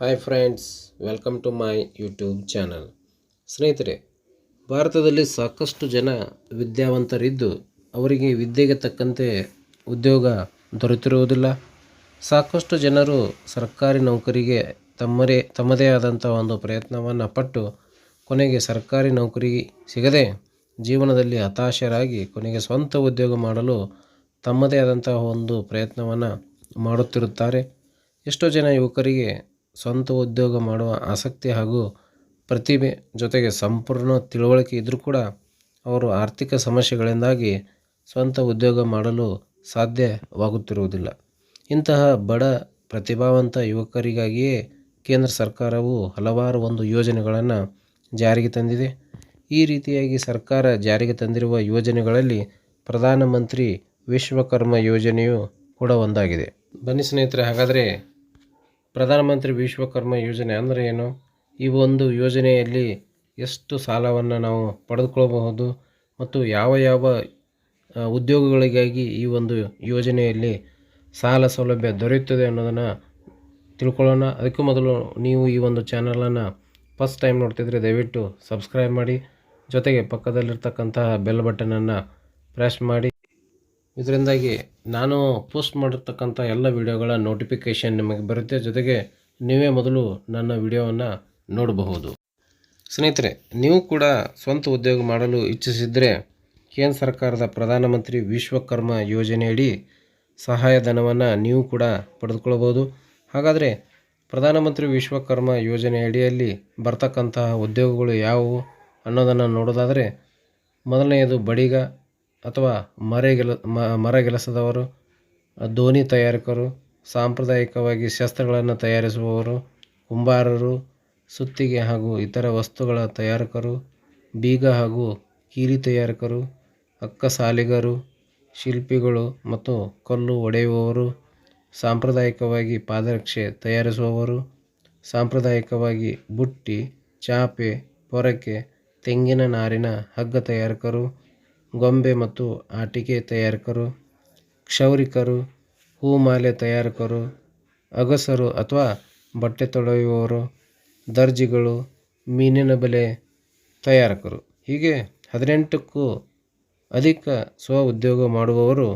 Hi friends welcome to my YouTube channel ಸ್ನೇಹಿತರೆ, ಭಾರತದಲ್ಲಿ ಸಾಕಷ್ಟು ಜನ ವಿದ್ಯಾವಂತರಿದ್ದು ಅವರಿಗೆ ವಿದ್ಯೆಗೆ ತಕ್ಕಂತೆ ಉದ್ಯೋಗ ದೊರೆತಿರುವುದಿಲ್ಲ. ಸಾಕಷ್ಟು ಜನರು ಸರ್ಕಾರಿ ನೌಕರಿಗೆ ತಮ್ಮದೇ ತಮ್ಮದೇ ಆದಂಥ ಒಂದು ಪ್ರಯತ್ನವನ್ನು ಪಟ್ಟು ಕೊನೆಗೆ ಸರ್ಕಾರಿ ನೌಕರಿ ಸಿಗದೆ ಜೀವನದಲ್ಲಿ ಹತಾಶರಾಗಿ ಕೊನೆಗೆ ಸ್ವಂತ ಉದ್ಯೋಗ ಮಾಡಲು ತಮ್ಮದೇ ಆದಂತಹ ಒಂದು ಪ್ರಯತ್ನವನ್ನು ಮಾಡುತ್ತಿರುತ್ತಾರೆ. ಎಷ್ಟೋ ಜನ ಯುವಕರಿಗೆ ಸ್ವಂತ ಉದ್ಯೋಗ ಮಾಡುವ ಆಸಕ್ತಿ ಹಾಗೂ ಪ್ರತಿಭೆ ಜೊತೆಗೆ ಸಂಪೂರ್ಣ ತಿಳುವಳಿಕೆ ಇದ್ದರೂ ಕೂಡ ಅವರು ಆರ್ಥಿಕ ಸಮಸ್ಯೆಗಳಿಂದಾಗಿ ಸ್ವಂತ ಉದ್ಯೋಗ ಮಾಡಲು ಸಾಧ್ಯವಾಗುತ್ತಿರುವುದಿಲ್ಲ. ಇಂತಹ ಬಡ, ಪ್ರತಿಭಾವಂತ ಯುವಕರಿಗಾಗಿಯೇ ಕೇಂದ್ರ ಸರ್ಕಾರವು ಹಲವಾರು ಒಂದು ಯೋಜನೆಗಳನ್ನು ಜಾರಿಗೆ ತಂದಿದೆ. ಈ ರೀತಿಯಾಗಿ ಸರ್ಕಾರ ಜಾರಿಗೆ ತಂದಿರುವ ಯೋಜನೆಗಳಲ್ಲಿ ಪ್ರಧಾನಮಂತ್ರಿ ವಿಶ್ವಕರ್ಮ ಯೋಜನೆಯು ಕೂಡ ಒಂದಾಗಿದೆ. ಬನ್ನಿ ಸ್ನೇಹಿತರೆ, ಹಾಗಾದರೆ ಪ್ರಧಾನಮಂತ್ರಿ ವಿಶ್ವಕರ್ಮ ಯೋಜನೆ ಅಂದರೆ ಏನು? ಈ ಒಂದು ಯೋಜನೆಯಲ್ಲಿ ಎಷ್ಟು ಸಾಲವನ್ನು ನಾವು ಪಡೆದುಕೊಳ್ಳಬಹುದು ಮತ್ತು ಯಾವ ಯಾವ ಉದ್ಯೋಗಗಳಿಗಾಗಿ ಈ ಒಂದು ಯೋಜನೆಯಲ್ಲಿ ಸಾಲ ಸೌಲಭ್ಯ ದೊರೆಯುತ್ತದೆ ಅನ್ನೋದನ್ನು ತಿಳ್ಕೊಳ್ಳೋಣ. ಅದಕ್ಕೂ ಮೊದಲು ನೀವು ಈ ಒಂದು ಚಾನಲನ್ನು ಫಸ್ಟ್ ಟೈಮ್ ನೋಡ್ತಿದ್ರೆ ದಯವಿಟ್ಟು ಸಬ್ಸ್ಕ್ರೈಬ್ ಮಾಡಿ. ಜೊತೆಗೆ ಪಕ್ಕದಲ್ಲಿರ್ತಕ್ಕಂತಹ ಬೆಲ್ ಬಟನನ್ನು ಪ್ರೆಸ್ ಮಾಡಿ. ಇದರಿಂದಾಗಿ ನಾನು ಪೋಸ್ಟ್ ಮಾಡಿರ್ತಕ್ಕಂಥ ಎಲ್ಲ ವಿಡಿಯೋಗಳ ನೋಟಿಫಿಕೇಷನ್ ನಿಮಗೆ ಬರುತ್ತೆ. ಜೊತೆಗೆ ನೀವೇ ಮೊದಲು ನನ್ನ ವಿಡಿಯೋವನ್ನು ನೋಡಬಹುದು. ಸ್ನೇಹಿತರೆ, ನೀವು ಕೂಡ ಸ್ವಂತ ಉದ್ಯೋಗ ಮಾಡಲು ಇಚ್ಛಿಸಿದರೆ ಕೇಂದ್ರ ಸರ್ಕಾರದ ಪ್ರಧಾನಮಂತ್ರಿ ವಿಶ್ವಕರ್ಮ ಯೋಜನೆಯಡಿ ಸಹಾಯಧನವನ್ನು ನೀವು ಕೂಡ ಪಡೆದುಕೊಳ್ಳಬಹುದು. ಹಾಗಾದರೆ ಪ್ರಧಾನಮಂತ್ರಿ ವಿಶ್ವಕರ್ಮ ಯೋಜನೆ ಅಡಿಯಲ್ಲಿ ಬರ್ತಕ್ಕಂತಹ ಉದ್ಯೋಗಗಳು ಯಾವುವು ಅನ್ನೋದನ್ನು ನೋಡೋದಾದರೆ, ಮೊದಲನೆಯದು ಬಡಿಗ ಅಥವಾ ಮರೆಗೆಲ ಮ- ಮರಗೆಲಸದವರು ದೋಣಿ ತಯಾರಕರು, ಸಾಂಪ್ರದಾಯಿಕವಾಗಿ ಶಸ್ತ್ರಗಳನ್ನು ತಯಾರಿಸುವವರು, ಕುಂಬಾರರು, ಸುತ್ತಿಗೆ ಹಾಗೂ ಇತರ ವಸ್ತುಗಳ ತಯಾರಕರು, ಬೀಗ ಹಾಗೂ ಕೀಲಿ ತಯಾರಕರು, ಅಕ್ಕಸಾಲಿಗರು, ಶಿಲ್ಪಿಗಳು ಮತ್ತು ಕಲ್ಲು ಒಡೆಯುವವರು, ಸಾಂಪ್ರದಾಯಿಕವಾಗಿ ಪಾದರಕ್ಷೆ ತಯಾರಿಸುವವರು, ಸಾಂಪ್ರದಾಯಿಕವಾಗಿ ಬುಟ್ಟಿ, ಚಾಪೆ, ಪೊರಕೆ, ತೆಂಗಿನ ನಾರಿನ ಹಗ್ಗ ತಯಾರಕರು ಗೊಂಬೆ ಮತ್ತು ಆಟಿಕೆ ತಯಾರಕರು, ಕ್ಷೌರಿಕರು, ಹೂಮಾಲೆ ತಯಾರಕರು, ಅಗಸರು ಅಥವಾ ಬಟ್ಟೆ ತೊಳೆಯುವವರು, ದರ್ಜಿಗಳು, ಮೀನಿನ ಬಲೆ ತಯಾರಕರು. ಹೀಗೆ ಹದಿನೆಂಟಕ್ಕೂ ಅಧಿಕ ಸ್ವ ಉದ್ಯೋಗ ಮಾಡುವವರು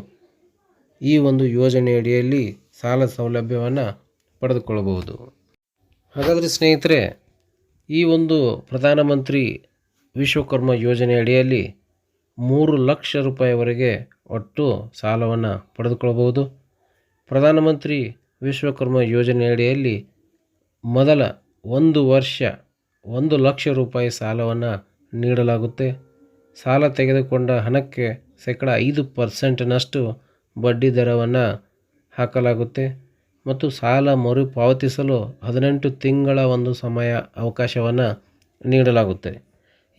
ಈ ಒಂದು ಯೋಜನೆ ಅಡಿಯಲ್ಲಿ ಸಾಲ ಸೌಲಭ್ಯವನ್ನು ಪಡೆದುಕೊಳ್ಳಬಹುದು. ಹಾಗಾದರೆ ಸ್ನೇಹಿತರೆ, ಈ ಒಂದು ಪ್ರಧಾನಮಂತ್ರಿ ವಿಶ್ವಕರ್ಮ ಯೋಜನೆ ಅಡಿಯಲ್ಲಿ ಮೂರು ಲಕ್ಷ ರೂಪಾಯಿವರೆಗೆ ಒಟ್ಟು ಸಾಲವನ್ನು ಪಡೆದುಕೊಳ್ಳಬಹುದು. ಪ್ರಧಾನಮಂತ್ರಿ ವಿಶ್ವಕರ್ಮ ಯೋಜನೆ ಅಡಿಯಲ್ಲಿ ಮೊದಲ ಒಂದು ವರ್ಷ ಒಂದು ಲಕ್ಷ ರೂಪಾಯಿ ಸಾಲವನ್ನು ನೀಡಲಾಗುತ್ತೆ. ಸಾಲ ತೆಗೆದುಕೊಂಡ ಹಣಕ್ಕೆ ಶೇಕಡ ಐದು ಪರ್ಸೆಂಟ್ನಷ್ಟು ಬಡ್ಡಿ ದರವನ್ನು ಹಾಕಲಾಗುತ್ತೆ ಮತ್ತು ಸಾಲ ಮರುಪಾವತಿಸಲು ಹದಿನೆಂಟು ತಿಂಗಳ ಒಂದು ಸಮಯ ಅವಕಾಶವನ್ನು ನೀಡಲಾಗುತ್ತೆ.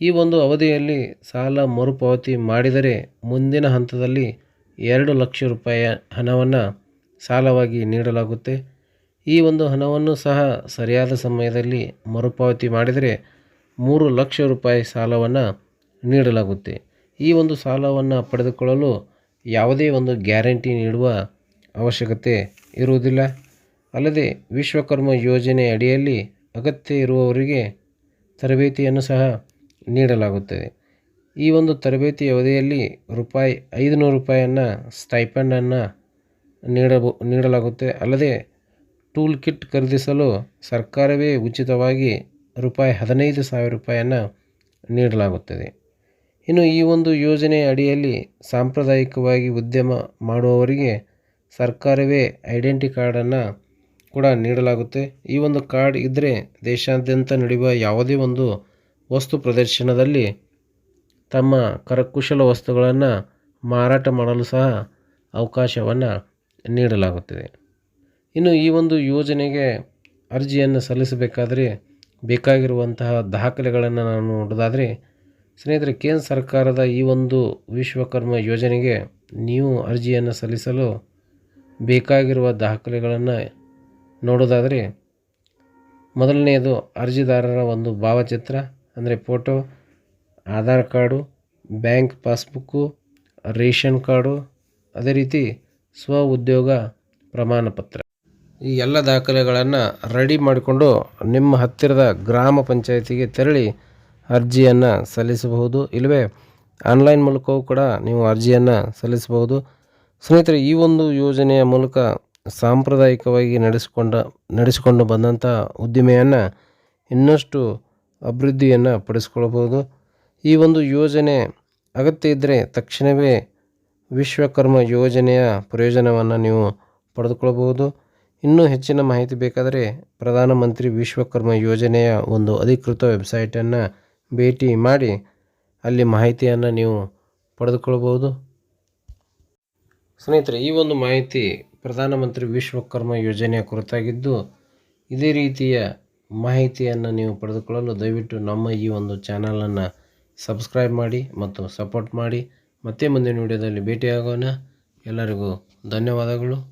ಈ ಒಂದು ಅವಧಿಯಲ್ಲಿ ಸಾಲ ಮರುಪಾವತಿ ಮಾಡಿದರೆ ಮುಂದಿನ ಹಂತದಲ್ಲಿ ಎರಡು ಲಕ್ಷ ರೂಪಾಯಿಯ ಹಣವನ್ನು ಸಾಲವಾಗಿ ನೀಡಲಾಗುತ್ತೆ. ಈ ಒಂದು ಹಣವನ್ನು ಸಹ ಸರಿಯಾದ ಸಮಯದಲ್ಲಿ ಮರುಪಾವತಿ ಮಾಡಿದರೆ ಮೂರು ಲಕ್ಷ ರೂಪಾಯಿ ಸಾಲವನ್ನು ನೀಡಲಾಗುತ್ತೆ. ಈ ಒಂದು ಸಾಲವನ್ನು ಪಡೆದುಕೊಳ್ಳಲು ಯಾವುದೇ ಒಂದು ಗ್ಯಾರಂಟಿ ನೀಡುವ ಅವಶ್ಯಕತೆ ಇರುವುದಿಲ್ಲ. ಅಲ್ಲದೆ ವಿಶ್ವಕರ್ಮ ಯೋಜನೆ ಅಡಿಯಲ್ಲಿ ಅಗತ್ಯ ಇರುವವರಿಗೆ ತರಬೇತಿಯನ್ನು ಸಹ ನೀಡಲಾಗುತ್ತದೆ. ಈ ಒಂದು ತರಬೇತಿ ಅವಧಿಯಲ್ಲಿ ರೂಪಾಯಿ ಐದುನೂರು ರೂಪಾಯಿಯನ್ನು ಸ್ಟೈಪಂಡನ್ನು ನೀಡಬ, ನೀಡಲಾಗುತ್ತೆ. ಅಲ್ಲದೆ ಟೂಲ್ ಕಿಟ್ ಖರೀದಿಸಲು ಸರ್ಕಾರವೇ ಉಚಿತವಾಗಿ ರೂಪಾಯಿ ಹದಿನೈದು ಸಾವಿರ ರೂಪಾಯಿಯನ್ನು ನೀಡಲಾಗುತ್ತದೆ. ಇನ್ನು ಈ ಒಂದು ಯೋಜನೆ ಅಡಿಯಲ್ಲಿ ಸಾಂಪ್ರದಾಯಿಕವಾಗಿ ಉದ್ಯಮ ಮಾಡುವವರಿಗೆ ಸರ್ಕಾರವೇ ಐಡೆಂಟಿ ಕಾರ್ಡನ್ನು ಕೂಡ ನೀಡಲಾಗುತ್ತೆ. ಈ ಒಂದು ಕಾರ್ಡ್ ಇದ್ದರೆ ದೇಶಾದ್ಯಂತ ನಡೆಯುವ ಯಾವುದೇ ಒಂದು ವಸ್ತು ಪ್ರದರ್ಶನದಲ್ಲಿ ತಮ್ಮ ಕರಕುಶಲ ವಸ್ತುಗಳನ್ನು ಮಾರಾಟ ಮಾಡಲು ಸಹ ಅವಕಾಶವನ್ನು ನೀಡಲಾಗುತ್ತದೆ. ಇನ್ನು ಈ ಒಂದು ಯೋಜನೆಗೆ ಅರ್ಜಿಯನ್ನು ಸಲ್ಲಿಸಬೇಕಾದರೆ ಬೇಕಾಗಿರುವಂತಹ ದಾಖಲೆಗಳನ್ನು ನಾವು ನೋಡೋದಾದರೆ, ಸ್ನೇಹಿತರೆ, ಕೇಂದ್ರ ಸರ್ಕಾರದ ಈ ಒಂದು ವಿಶ್ವಕರ್ಮ ಯೋಜನೆಗೆ ನೀವು ಅರ್ಜಿಯನ್ನು ಸಲ್ಲಿಸಲು ಬೇಕಾಗಿರುವ ದಾಖಲೆಗಳನ್ನು ನೋಡೋದಾದರೆ, ಮೊದಲನೆಯದು ಅರ್ಜಿದಾರರ ಒಂದು ಭಾವಚಿತ್ರ ಅಂದರೆ photo Aadhaar card bank passbook ration card, ಅದೇ ರೀತಿ ಸ್ವ ಉದ್ಯೋಗ ಪ್ರಮಾಣಪತ್ರ ಈ ಎಲ್ಲ ದಾಖಲೆಗಳನ್ನು ರೆಡಿ ಮಾಡಿಕೊಂಡು ನಿಮ್ಮ ಹತ್ತಿರದ ಗ್ರಾಮ ಪಂಚಾಯತಿಗೆ ತೆರಳಿ ಅರ್ಜಿಯನ್ನು ಸಲ್ಲಿಸಬಹುದು. ಇಲ್ಲವೇ ಆನ್ಲೈನ್ ಮೂಲಕವೂ ಕೂಡ ನೀವು ಅರ್ಜಿಯನ್ನು ಸಲ್ಲಿಸಬಹುದು. ಸ್ನೇಹಿತರೆ, ಈ ಒಂದು ಯೋಜನೆಯ ಮೂಲಕ ಸಾಂಪ್ರದಾಯಿಕವಾಗಿ ನಡೆಸಿಕೊಂಡ, ನಡೆಸಿಕೊಂಡು ಬಂದಂಥ ಉದ್ದಿಮೆಯನ್ನು ಇನ್ನಷ್ಟು ಅಭಿವೃದ್ಧಿಯನ್ನು ಪಡಿಸ್ಕೊಳ್ಬೋದು ಈ ಒಂದು ಯೋಜನೆ ಅಗತ್ಯ ಇದ್ದರೆ ತಕ್ಷಣವೇ ವಿಶ್ವಕರ್ಮ ಯೋಜನೆಯ ಪ್ರಯೋಜನವನ್ನು ನೀವು ಪಡೆದುಕೊಳ್ಳಬಹುದು ಇನ್ನೂ ಹೆಚ್ಚಿನ ಮಾಹಿತಿ ಬೇಕಾದರೆ ಪ್ರಧಾನಮಂತ್ರಿ ವಿಶ್ವಕರ್ಮ ಯೋಜನೆಯ ಒಂದು ಅಧಿಕೃತ ವೆಬ್ಸೈಟನ್ನು ಭೇಟಿ ಮಾಡಿ ಅಲ್ಲಿ ಮಾಹಿತಿಯನ್ನು ನೀವು ಪಡೆದುಕೊಳ್ಬೋದು ಸ್ನೇಹಿತರೆ, ಈ ಒಂದು ಮಾಹಿತಿ ಪ್ರಧಾನಮಂತ್ರಿ ವಿಶ್ವಕರ್ಮ ಯೋಜನೆಯ ಕುರಿತಾಗಿದ್ದು ಇದೇ ರೀತಿಯ ಮಾಹಿತಿಯನ್ನು ನೀವು ಪಡೆದುಕೊಳ್ಳಲು ದಯವಿಟ್ಟು ನಮ್ಮ ಈ ಒಂದು ಚಾನಲನ್ನು ಸಬ್ಸ್ಕ್ರೈಬ್ ಮಾಡಿ ಮತ್ತು ಸಪೋರ್ಟ್ ಮಾಡಿ. ಮತ್ತೆ ಮುಂದಿನ ವಿಡಿಯೋದಲ್ಲಿ ಭೇಟಿಯಾಗೋಣ. ಎಲ್ಲರಿಗೂ ಧನ್ಯವಾದಗಳು.